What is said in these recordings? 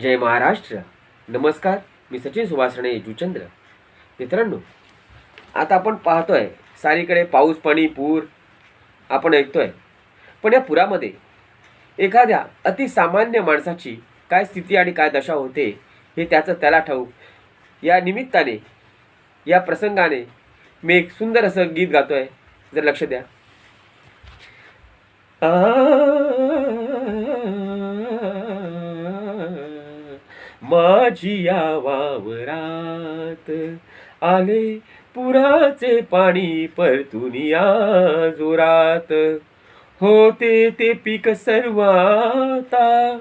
जय महाराष्ट्र. नमस्कार मी सचिन सुभाषणे जुचंद्र. मित्रांनो आता आपण पाहतोय सारीकडे पाऊस पाणी पूर आपण ऐकतोय. पण या पुरामध्ये एखाद्या अतिसामान्य माणसाची काय स्थिती आणि काय दशा होते हे त्याचं त्याला ठाऊक. या निमित्ताने या प्रसंगाने मी एक सुंदर असं गीत गातोय. जर लक्ष द्या. माझी या वावरात आले पुराचे पाणी परतून या जोरात. होते ते पीक सर्वाता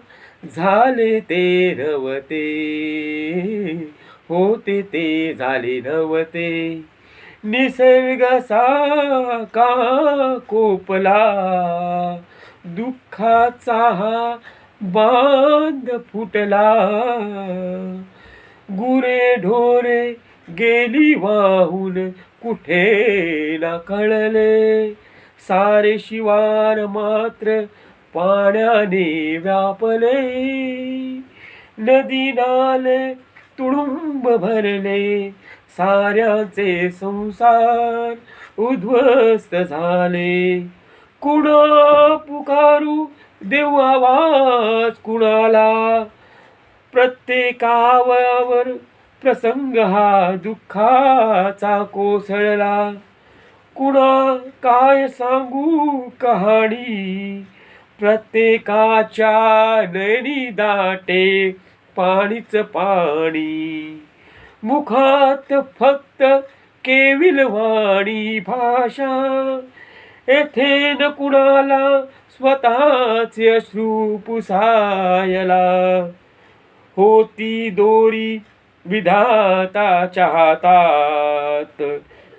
झाले ते रवते. होते ते झाले नवते निसर्ग का कोपला दुःखाचा हा बांध फुटला. गुरे ढोरे गेली वाहून कुठे ना कळले? सारे शिवार मात्र पाण्याने व्यापले. नदी नाले तुडुंब भरले. साऱ्याचे संसार उद्ध्वस्त झाले. कुणा पुकारू देऊ आवाज कुणाला? प्रत्येकावर प्रसंग हा दुःखाचा कोसळला. कुणा काय सांगू कहाणी? प्रत्येकाच्या नैनी दाटे पाणीच पाणी. मुखात फक्त केविल वाणी भाषा. येथे न कुणाला स्वतःचे अश्रू पुसायला होती दोरी विधाताच्या हातात.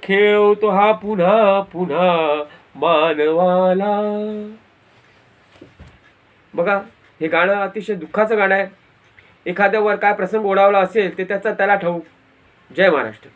खेळतो हा पुन्हा पुन्हा मानवाला. बघा हे गाणं अतिशय दुःखाचं गाणं आहे. एखाद्यावर काय प्रसंग ओढावला असेल ते त्याचा त्याला ठाऊक जय महाराष्ट्र.